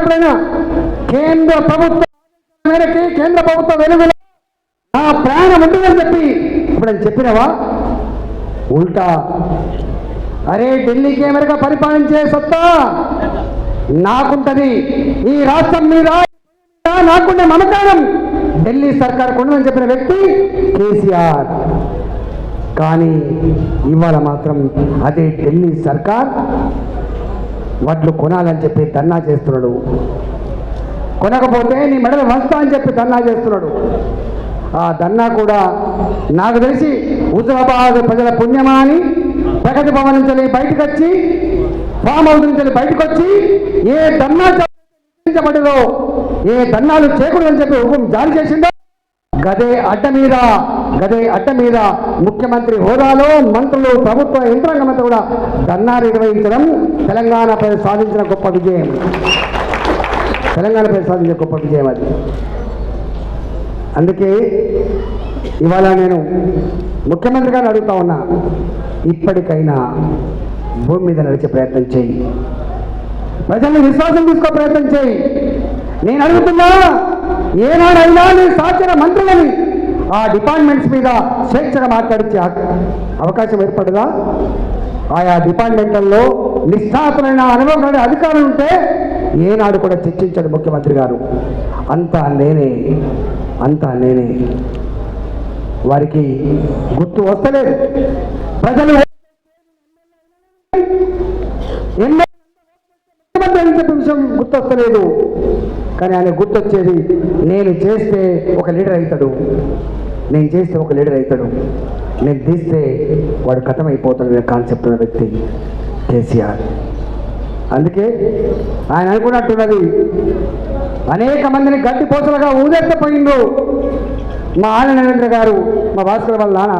ఎప్పుడైనా కేంద్ర ప్రభుత్వం మేరకి కేంద్ర ప్రభుత్వ వెలుగులో నా ప్రాణం ఉంటుందని చెప్పి ఇప్పుడు నేను చెప్పినవా? ఉల్టా. అరే ఢిల్లీకి ఏమరగా పరిపాలించే సత్తా నాకుంటది. ఈ రాష్ట్రం మీద నాకుండే మమకారం ఢిల్లీ సర్కార్ కొండదని చెప్పిన వ్యక్తి కేసీఆర్. కానీ ఇవాళ మాత్రం అదే ఢిల్లీ సర్కార్ వడ్లు కొనాలని చెప్పి ధర్నా చేస్తున్నాడు. కొనకపోతే నీ మెడలు వస్తా అని చెప్పి ధర్నా చేస్తున్నాడు. ఆ ధర్నా కూడా నాకు తెలిసి హుజరాబాద్ ప్రజల పుణ్యమా అని ప్రగతి భవన్ నుంచి బయటకు వచ్చి ఫామ్ హౌస్ నుంచి బయటకు వచ్చి ఏ ధర్నా ఏ ధర్నాలు చేకూడదని చెప్పి హుకుం జారీ చేసిందో గదే అడ్డ మీద గదే అడ్డ మీద ముఖ్యమంత్రి హోదాలో మంత్రులు ప్రభుత్వ యంత్రాంగం కూడా ధర్నా నిర్వహించడం తెలంగాణపై సాధించిన గొప్ప విజయం. తెలంగాణపై సాధించిన గొప్ప విజయం అది. అందుకే ఇవాళ నేను ముఖ్యమంత్రి గారిని అడుగుతా ఉన్నా ఇప్పటికైనా భూమి మీద నడిచే ప్రయత్నం చేయి. ప్రజల్ని విశ్వాసం తీసుకో ప్రయత్నం చేయి. నేను అడుగుతున్నా ఏనాడైనా నేను సాధ్యన మంత్రులని ఆ డిపార్ట్మెంట్స్ మీద స్వేచ్ఛగా మాట్లాడించే అవకాశం ఏర్పడదా ఆయా డిపార్ట్మెంట్లలో నిష్ఠాతులైన అనుభవం కలిగిన అధికారులు ఉంటే ఏనాడు కూడా చర్చించాడు ముఖ్యమంత్రి గారు అంతా నేనే అంతా నేనే వారికి గుర్తు వస్తలేదు ప్రజలు ఎన్నో విషయం గుర్తొస్తలేదు కానీ ఆయన గుర్తొచ్చేది నేను చేస్తే ఒక లీడర్ అవుతాడు. నేను చేస్తే ఒక లీడర్ అవుతాడు. నేను తీస్తే వాడు కథమైపోతాడు కాన్సెప్ట్ ఉన్న వ్యక్తి కేసీఆర్. అందుకే ఆయన అనుకున్నట్టున్నది అనేక మందిని గడ్డి పోసలుగా ఊదెత్తపోయిండు మా ఆన నరేంద్ర గారు మా భాస్కర్ వాళ్ళ నాన్న